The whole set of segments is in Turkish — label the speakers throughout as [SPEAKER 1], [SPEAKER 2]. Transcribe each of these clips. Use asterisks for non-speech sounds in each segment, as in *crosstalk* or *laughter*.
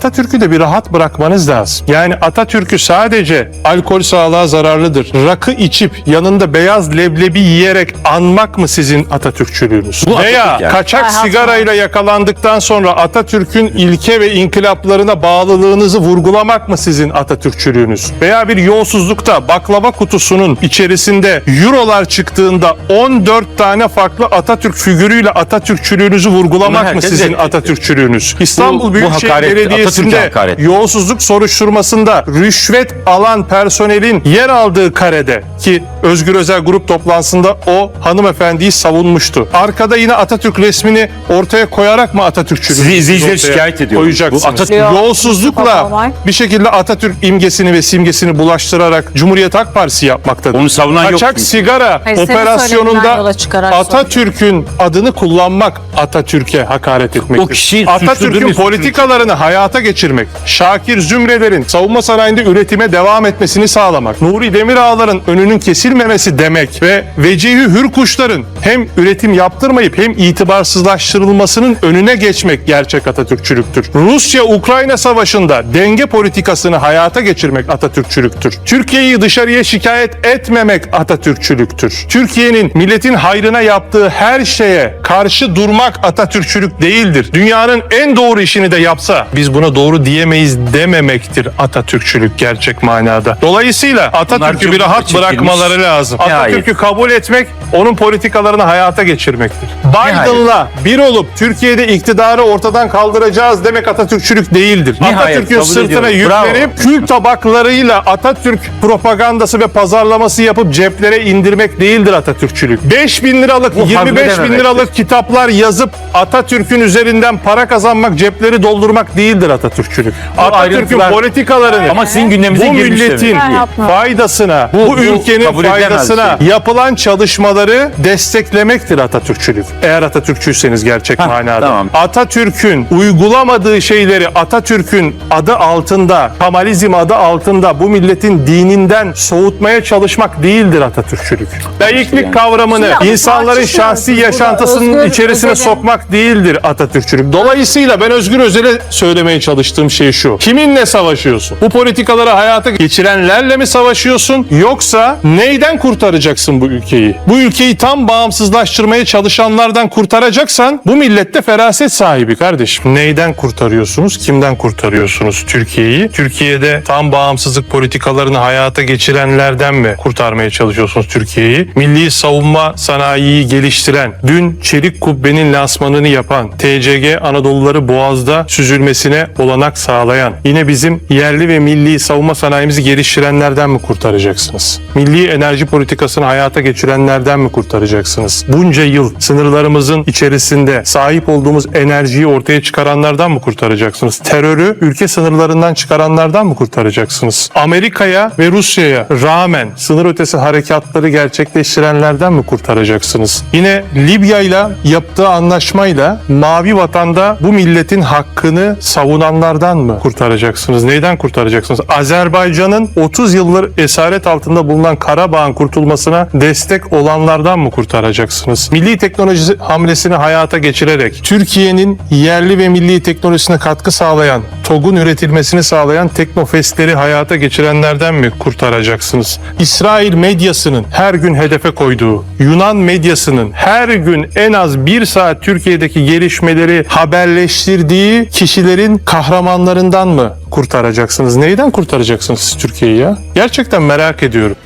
[SPEAKER 1] Atatürk'ü de bir rahat bırakmanız lazım. Yani Atatürk'ü sadece alkol sağlığa zararlıdır. Rakı içip yanında beyaz leblebi yiyerek anmak mı sizin Atatürkçülüğünüz?
[SPEAKER 2] Bu
[SPEAKER 1] Veya
[SPEAKER 2] Atatürk yani.
[SPEAKER 1] kaçak
[SPEAKER 3] haklı.
[SPEAKER 1] sigarayla yakalandıktan sonra Atatürk'ün ilke ve inkılaplarına bağlılığınızı vurgulamak mı sizin Atatürkçülüğünüz? Veya bir yolsuzlukta baklava kutusunun içerisinde eurolar çıktığında 14 tane farklı Atatürk figürüyle Atatürkçülüğünüzü vurgulamak mı sizin. Atatürkçülüğünüz? İstanbul
[SPEAKER 2] Bu- bu
[SPEAKER 1] Büyükşehir
[SPEAKER 2] hakaret, Atatürk'e Hakaret.
[SPEAKER 1] yolsuzluk soruşturmasında rüşvet alan personelin yer aldığı karede ki Özgür Özel grup toplantısında o hanımefendiyi savunmuştu. Arkada yine Atatürk resmini ortaya koyarak mı Atatürkçülüğü
[SPEAKER 2] Sizi izleyiciler şikayet ediyor.
[SPEAKER 1] Koyacaksınız.
[SPEAKER 2] Bu Atatürk-.
[SPEAKER 1] Yolsuzlukla bir şekilde Atatürk imgesini ve simgesini bulaştırarak Cumhuriyet Halk Partisi yapmaktadır.
[SPEAKER 2] Onu savunan yok
[SPEAKER 1] Kaçak sigara
[SPEAKER 3] Hayır,
[SPEAKER 1] operasyonunda Atatürk'ün adını kullanmak Atatürk'e hakaret etmektir.
[SPEAKER 2] O kişi
[SPEAKER 1] Atatürk'ün politikalarını hayata geçirmek, Şakir Zümrelerin savunma sanayinde üretime devam etmesini sağlamak, Nuri Demirağlar'ın önünün kesilmemesi demek ve Vecihi Hürkuşların hem üretim yaptırmayıp hem itibarsızlaştırılmasının önüne geçmek gerçek Atatürkçülüktür. Rusya-Ukrayna savaşında denge politikasını hayata geçirmek Atatürkçülüktür. Türkiye'yi dışarıya şikayet etmemek Atatürkçülüktür. Türkiye'nin milletin hayrına yaptığı her şeye karşı durmak Atatürkçülük değildir. Dünyanın en doğru işini de yapsa biz buna doğru diyemeyiz dememektir Atatürkçülük gerçek manada. Dolayısıyla Atatürk'ü bir rahat
[SPEAKER 2] çekilmiş.
[SPEAKER 1] bırakmaları lazım. Atatürk'ü kabul etmek onun politikalarını hayata geçirmektir. Biden'la bir olup Türkiye'de iktidarı ortadan kaldıracağız demek Atatürkçülük değildir. Atatürk'ün sırtına
[SPEAKER 2] ediyorum.
[SPEAKER 1] Yüklenip kül tabaklarıyla Atatürk propagandası ve pazarlaması yapıp ceplere indirmek değildir Atatürkçülük. 5 bin liralık,
[SPEAKER 2] Bu
[SPEAKER 1] 25 bin liralık kitaplar yazıp Atatürk'ün üzerinden para kazanmak, cepleri doldurmak değildir Atatürkçülük. Atatürk'ün
[SPEAKER 2] ayrıntılar-
[SPEAKER 1] politikalarını
[SPEAKER 2] Ama sizin gündeminize
[SPEAKER 1] bu
[SPEAKER 2] girmiş
[SPEAKER 1] milletin
[SPEAKER 2] demek
[SPEAKER 1] faydasına, bu,
[SPEAKER 2] Bu-
[SPEAKER 1] ülkenin
[SPEAKER 2] kabul edilemez
[SPEAKER 1] faydasına
[SPEAKER 2] şey.
[SPEAKER 1] yapılan çalışmaları desteklemektir Atatürkçülük. Eğer Atatürkçüyseniz gerçek
[SPEAKER 2] Hah,
[SPEAKER 1] manada.
[SPEAKER 2] tamam.
[SPEAKER 1] Atatürk'ün uygulamadığı şeyleri Atatürk'ün adı altında, Kemalizm adı altında bu milletin dininden soğutmaya çalışmak değildir Atatürkçülük. Layıklık
[SPEAKER 2] yani.
[SPEAKER 1] kavramını
[SPEAKER 3] Şimdi
[SPEAKER 1] insanların
[SPEAKER 3] tartışıyoruz
[SPEAKER 1] şahsi
[SPEAKER 3] burada.
[SPEAKER 1] yaşantısının
[SPEAKER 3] Özgür
[SPEAKER 1] içerisine
[SPEAKER 3] Özel'in-
[SPEAKER 1] sokmak değildir Atatürkçülük. Dolayısıyla ben Özgür Özel'e söylemeye çalıştığım şey şu. Kiminle savaşıyorsun? Bu politikaları hayata geçirenlerle mi savaşıyorsun? Yoksa neyden kurtaracaksın bu ülkeyi? Bu ülkeyi tam bağımsızlaştırmaya çalışanlardan kurtaracaksan bu millette feraset sahibi kardeşim. Neyden kurtarıyorsunuz? Kimden kurtarıyorsunuz Türkiye'yi? Türkiye'de tam bağımsızlık politikalarını hayata geçirenlerden mi kurtarmaya çalışıyorsunuz Türkiye'yi? Milli savunma sanayiyi geliştiren, dün Çelik Kubbe'nin lansmanını yapan, TCG Anadoluları Boğaz'da süzülmesine olanak sağlayan, yine bizim yerli ve milli savunma sanayimizi geliştirenlerden mi kurtaracaksınız? Milli enerji politikasını hayata geçirenlerden mi kurtaracaksınız? Bunca yıl sınırlarımızın içerisinde sahip olduğumuz enerjiyi ortaya çıkaranlardan mı kurtaracaksınız? Terörü ülke sınırlarından çıkaranlardan mı kurtaracaksınız? Amerika'ya ve Rusya'ya rağmen sınır ötesi harekatları gerçekleştirenlerden mi kurtaracaksınız? Yine Libya ile yaptığı anlaşmayla Mavi Vatan'da bu milletin hakkını savunanlardan mı kurtaracaksınız? Neyden kurtaracaksınız? Azerbaycan'ın 30 yıldır esaret altında bulunan Karabağ'ın kurtulmasına destek olanlardan mı kurtaracaksınız? Milli teknoloji hamlesini hayata geçirerek Türkiye'nin yerli ve milli teknolojisine katkı sağlayan, TOG'un üretilmesini sağlayan teknofestleri hayata geçirenlerden mi kurtaracaksınız? İsrail medyasının her gün hedefe koyduğu, Yunan medyasının her gün en az bir saat Türkiye'deki gelişmeleri haberleştirdiği kişilerin kahramanlarından mı kurtaracaksınız? Neyden kurtaracaksınız siz Türkiye'yi ya? Gerçekten merak ediyorum.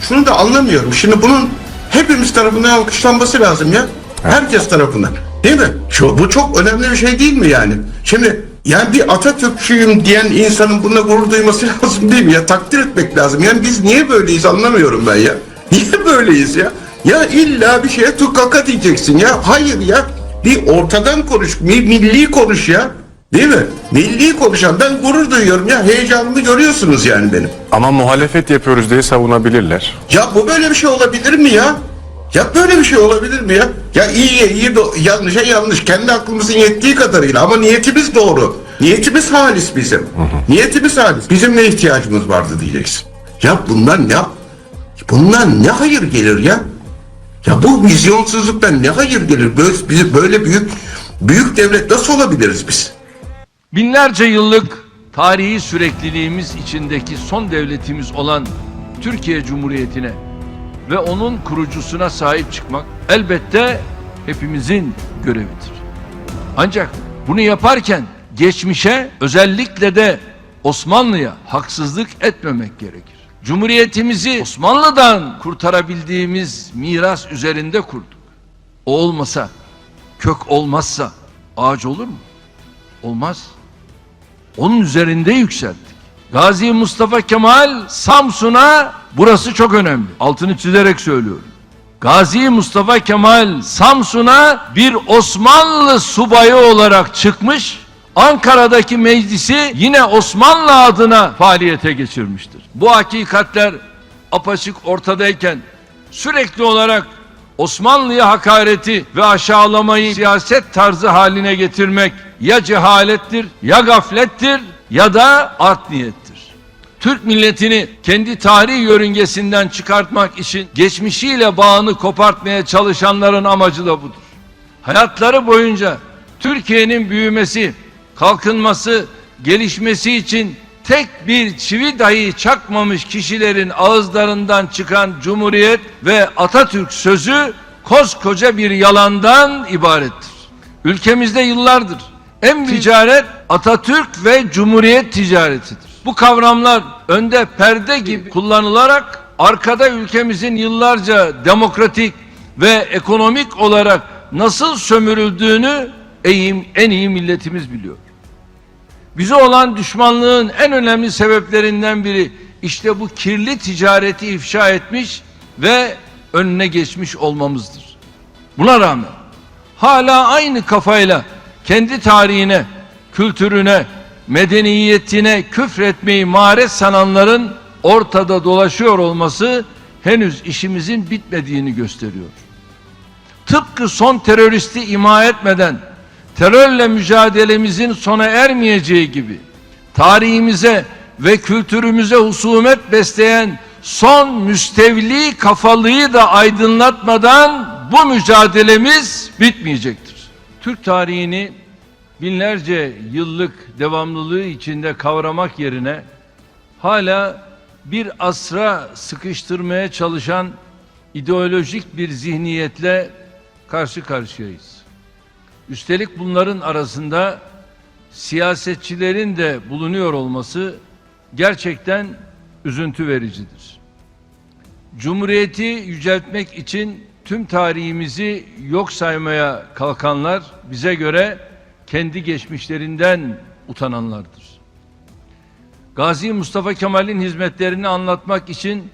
[SPEAKER 4] Şunu da anlamıyorum. Şimdi bunun hepimiz tarafından alkışlanması lazım ya. Herkes tarafından. Değil mi? Şu, bu çok önemli bir şey değil mi yani? Şimdi yani bir Atatürkçüyüm diyen insanın bununla gurur duyması *laughs* lazım değil mi ya? Takdir etmek lazım. Yani biz niye böyleyiz anlamıyorum ben ya. *laughs* Niye böyleyiz ya? Ya illa bir şeye tukaka diyeceksin ya. Hayır ya. Bir ortadan konuş. Bir milli konuş ya. Değil mi? Milli konuşan ben gurur duyuyorum ya. Heyecanımı görüyorsunuz yani benim.
[SPEAKER 5] Ama muhalefet yapıyoruz diye savunabilirler.
[SPEAKER 4] Ya bu böyle bir şey olabilir mi ya? Ya böyle bir şey olabilir mi ya? Ya iyiye iyi, yanlışa yanlış. Kendi aklımızın yettiği kadarıyla ama niyetimiz doğru. Niyetimiz halis bizim. Niyetimiz halis. Bizim ne ihtiyacımız vardı diyeceksin. Ya bundan ne bundan ne hayır gelir ya? Ya bu vizyonsuzluktan ne hayır gelir? Böyle, böyle büyük büyük devlet nasıl olabiliriz biz?
[SPEAKER 2] Binlerce yıllık tarihi sürekliliğimiz içindeki son devletimiz olan Türkiye Cumhuriyeti'ne ve onun kurucusuna sahip çıkmak elbette hepimizin görevidir. Ancak bunu yaparken geçmişe özellikle de Osmanlı'ya haksızlık etmemek gerekir. Cumhuriyetimizi Osmanlı'dan kurtarabildiğimiz miras üzerinde kurduk. O olmasa, kök olmazsa ağaç olur mu? Olmaz. Onun üzerinde yükselttik. Gazi Mustafa Kemal Samsun'a burası çok önemli. Altını çizerek söylüyorum. Gazi Mustafa Kemal Samsun'a bir Osmanlı subayı olarak çıkmış. Ankara'daki meclisi yine Osmanlı adına faaliyete geçirmiştir. Bu hakikatler apaçık ortadayken sürekli olarak Osmanlı'ya hakareti ve aşağılamayı siyaset tarzı haline getirmek ya cehalettir, ya gaflettir ya da art niyettir. Türk milletini kendi tarihi yörüngesinden çıkartmak için geçmişiyle bağını kopartmaya çalışanların amacı da budur. Hayatları boyunca Türkiye'nin büyümesi, kalkınması, gelişmesi için tek bir çivi dahi çakmamış kişilerin ağızlarından çıkan Cumhuriyet ve Atatürk sözü koskoca bir yalandan ibarettir. Ülkemizde yıllardır en büyük ticaret Atatürk ve Cumhuriyet ticaretidir. Bu kavramlar önde perde gibi kullanılarak arkada ülkemizin yıllarca demokratik ve ekonomik olarak nasıl sömürüldüğünü en- iyi milletimiz biliyor. Bize olan düşmanlığın en önemli sebeplerinden biri işte bu kirli ticareti ifşa etmiş ve önüne geçmiş olmamızdır. Buna rağmen hala aynı kafayla kendi tarihine, kültürüne, medeniyetine küfretmeyi maharet sananların ortada dolaşıyor olması henüz işimizin bitmediğini gösteriyor. Tıpkı son teröristi ima etmeden terörle mücadelemizin sona ermeyeceği gibi tarihimize ve kültürümüze husumet besleyen son müstevli kafalıyı da aydınlatmadan bu mücadelemiz bitmeyecektir. Türk tarihini binlerce yıllık devamlılığı içinde kavramak yerine hala bir asra sıkıştırmaya çalışan ideolojik bir zihniyetle karşı karşıyayız. Üstelik bunların arasında siyasetçilerin de bulunuyor olması gerçekten üzüntü vericidir. Cumhuriyeti yüceltmek için tüm tarihimizi yok saymaya kalkanlar bize göre kendi geçmişlerinden utananlardır. Gazi Mustafa Kemal'in hizmetlerini anlatmak için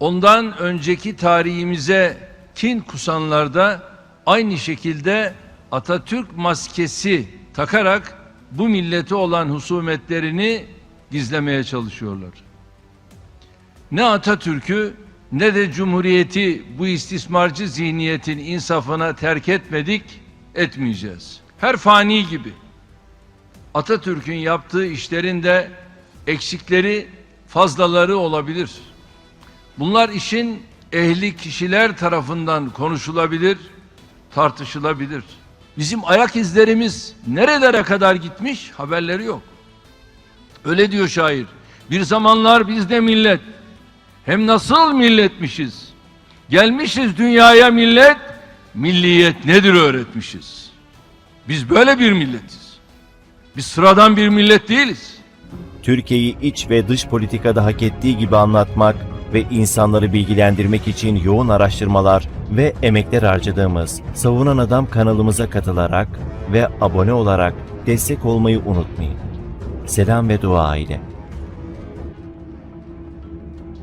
[SPEAKER 2] ondan önceki tarihimize kin kusanlar da aynı şekilde Atatürk maskesi takarak bu millete olan husumetlerini gizlemeye çalışıyorlar. Ne Atatürk'ü ne de Cumhuriyeti bu istismarcı zihniyetin insafına terk etmedik, etmeyeceğiz. Her fani gibi Atatürk'ün yaptığı işlerin de eksikleri, fazlaları olabilir. Bunlar işin ehli kişiler tarafından konuşulabilir, tartışılabilir. Bizim ayak izlerimiz nerelere kadar gitmiş haberleri yok. Öyle diyor şair. Bir zamanlar biz de millet. Hem nasıl milletmişiz? Gelmişiz dünyaya millet, milliyet nedir öğretmişiz. Biz böyle bir milletiz. Biz sıradan bir millet değiliz.
[SPEAKER 3] Türkiye'yi iç ve dış politikada hak ettiği gibi anlatmak ve insanları bilgilendirmek için yoğun araştırmalar ve emekler harcadığımız Savunan Adam kanalımıza katılarak ve abone olarak destek olmayı unutmayın. Selam ve dua ile.